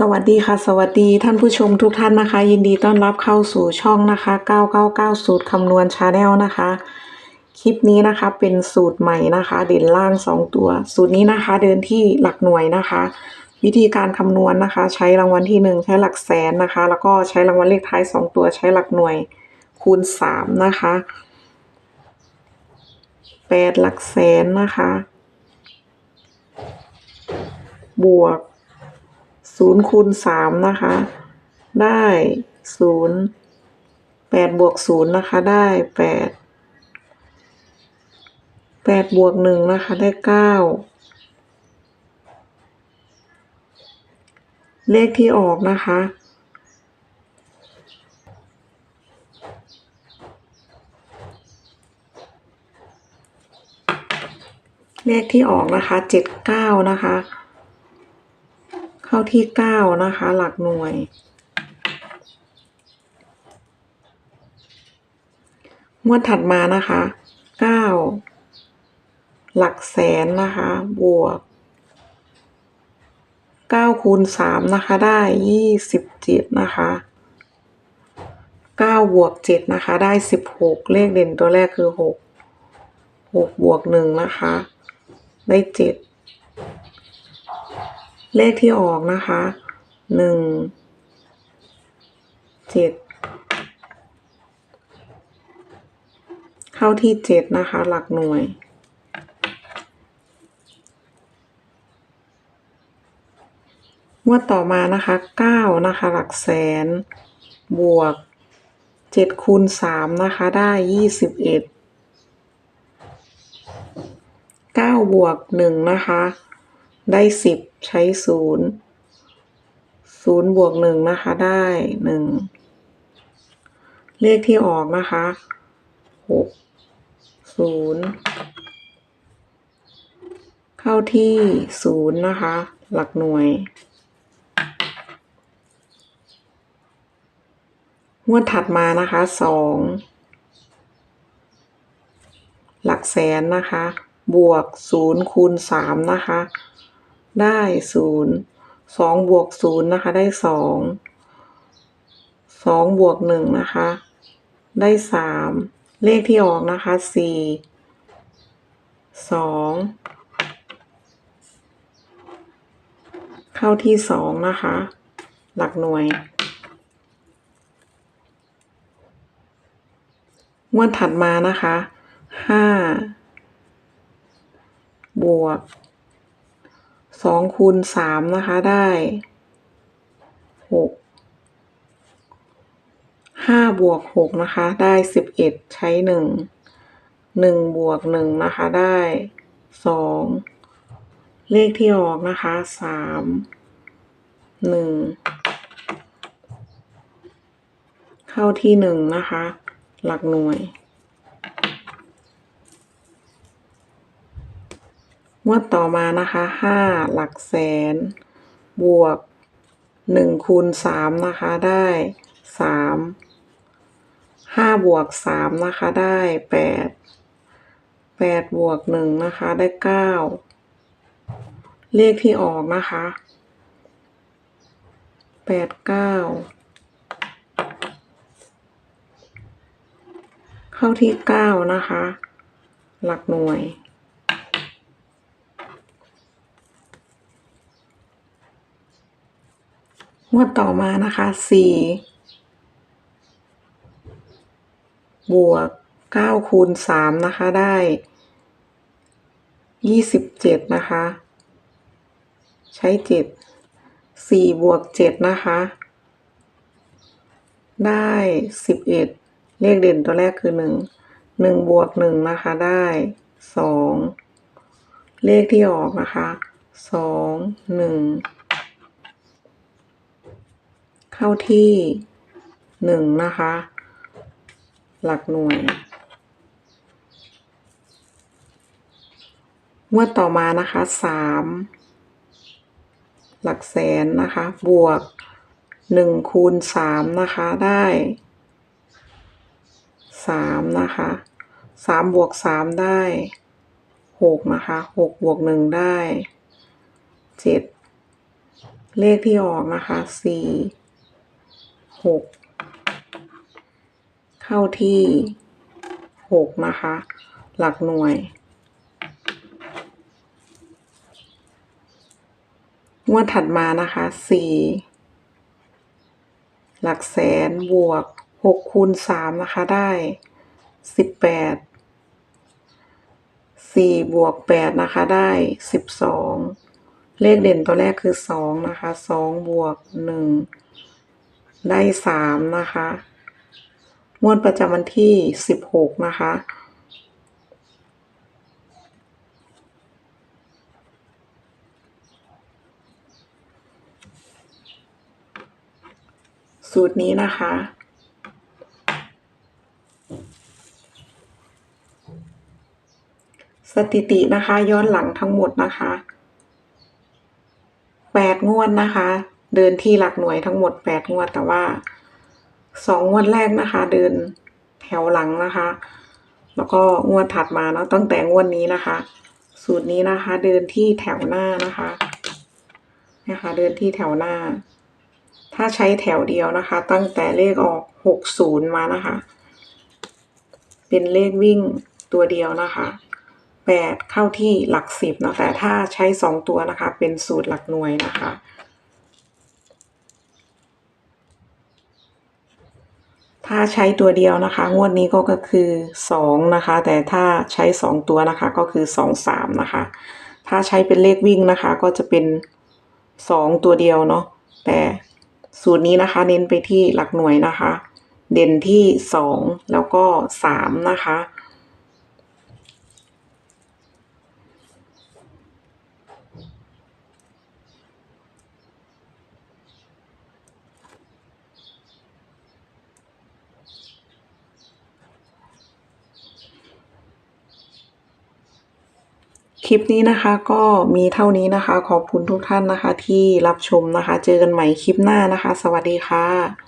สวัสดีค่ะ สวัสดีท่านผู้ชมทุกท่านนะคะ ยินดีต้อนรับเข้าสู่ช่องนะคะ 999 สูตรคำนวณชาแนลนะคะ คลิปนี้นะคะเป็นสูตรใหม่นะคะ เด่นล่าง 2 ตัว สูตรนี้นะคะเดินที่หลักหน่วยนะคะ วิธีการคำนวณนะคะ ใช้รางวัลที่ 1 ใช้หลักแสนนะคะ แล้วก็ใช้รางวัลเลขท้าย 2 ตัวใช้หลักหน่วยคูณ 3 นะคะ 8 หลักแสนนะคะ บวก ศูนย์คูณสามนะคะ ได้ศูนย์แปดบวกศูนย์นะคะ ได้แปดแปดบวกหนึ่งนะคะ ได้เก้าเลขที่ออกนะคะเลขที่ออกนะคะเจ็ดเก้านะคะ เข้าที่เก้านะคะ หลักหน่วย งวดถัดมานะคะเก้าหลักแสนนะคะ บวกเก้าคูณสามนะคะ ได้ยี่สิบเจ็ดนะคะเก้าบวกเจ็ดนะคะ ได้สิบหกเลขเด่นตัวแรกคือหกหกบวกหนึ่งนะคะ ได้เจ็ด เลขที่ออกนะคะหนึ่งเจ็ดเข้าที่เจ็ดนะคะ หลักหน่วยงวดต่อมานะคะเก้านะคะ หลักแสน บวกเจ็ดคูณสามนะคะ ได้ยี่สิบเอ็ดเก้าบวกหนึ่งนะคะ ได้สิบ ใช้ศูนย์ศูนย์บวกหนึ่งนะคะได้หนึ่งเลขที่ออกนะคะหกศูนย์เข้าที่ศูนย์นะคะ หลักหน่วย งวดถัดมานะคะสองหลักแสนนะคะ บวกศูนย์คูณสามนะคะ ได้ศูนย์สองบวกศูนย์นะคะได้สองสองบวกหนึ่งนะคะ ได้สามเลขที่ออกนะคะสี่สองเข้าที่สองนะคะ หลักหน่วยงวดถัดมานะคะห้าบวก สองคูณสามนะคะได้หกห้าบวกหกนะคะได้สิบเอ็ดใช้หนึ่งหนึ่งบวกหนึ่งนะคะได้สองเลขที่ออกนะคะสามหนึ่งเข้าที่หนึ่งนะคะ หลักหน่วย งวดต่อมานะคะห้าหลักแสน บวกหนึ่งคูณสามนะคะได้สามห้าบวกสามนะคะได้แปดแปดบวกหนึ่งนะคะได้เก้าเลขที่ออกนะคะแปดเก้าเข้าที่เก้านะคะ หลักหน่วย งวดต่อมานะคะสี่บวกเก้าคูณสามนะคะได้ยี่สิบเจ็ดนะคะ ใช้เจ็ดสี่บวกเจ็ดนะคะ ได้สิบเอ็ดเลขเด่นตัวแรกคือหนึ่งหนึ่งบวกหนึ่งนะคะได้สองเลขที่ออกนะคะสองหนึ่ง เข้าที่หนึ่งนะคะ หลักหน่วย งวดต่อมานะคะสามหลักแสนนะคะ บวกหนึ่งคูณสามนะคะได้สามนะคะสามบวกสามได้หกนะคะหกบวกหนึ่งได้เจ็ดเลขที่ออกนะคะสี่ หกเข้าที่หกนะคะ หลักหน่วย งวดถัดมานะคะสี่หลักแสนบวกหกคูณสามนะคะได้สิบแปดสี่บวกแปดนะคะได้สิบสองเลขเด่นตัวแรกคือสองนะคะสองบวกหนึ่ง ได้สามนะคะงวดประจำวันที่สิบหกนะคะสูตรนี้นะคะ สถิตินะคะย้อนหลังทั้งหมดนะคะแปดงวดนะคะ เดินที่หลักหน่วยทั้งหมดแปดงวด แต่ว่าสองงวดแรกนะคะ เดินแถวหลังนะคะ แล้วก็งวดถัดมาเนาะตั้งแต่งวดนี้นะคะ สูตรนี้นะคะ เดินที่แถวหน้านะคะนะคะ เดินที่แถวหน้า ถ้าใช้แถวเดียวนะคะ ตั้งแต่เลขออกหกศูนย์มานะคะ เป็นเลขวิ่งตัวเดียวนะคะแปดเข้าที่หลักสิบเนาะแต่ถ้าใช้สองตัวนะคะ เป็นสูตรหลักหน่วยนะคะ ถ้าใช้ตัวเดียวนะคะ งวดนี้ก็คือสองนะคะ แต่ถ้าใช้สองตัวนะคะก็คือสองสามนะคะ ถ้าใช้เป็นเลขวิ่งนะคะ ก็จะเป็นสองตัวเดียวเนาะแต่สูตรนี้นะคะ เน้นไปที่หลักหน่วยนะคะ เด่นที่สองแล้วก็สามนะคะ คลิปนี้นะคะก็มีเท่านี้นะคะ ขอบคุณทุกท่านนะคะ ที่รับชมนะคะ เจอกันใหม่คลิปหน้านะคะ สวัสดีค่ะ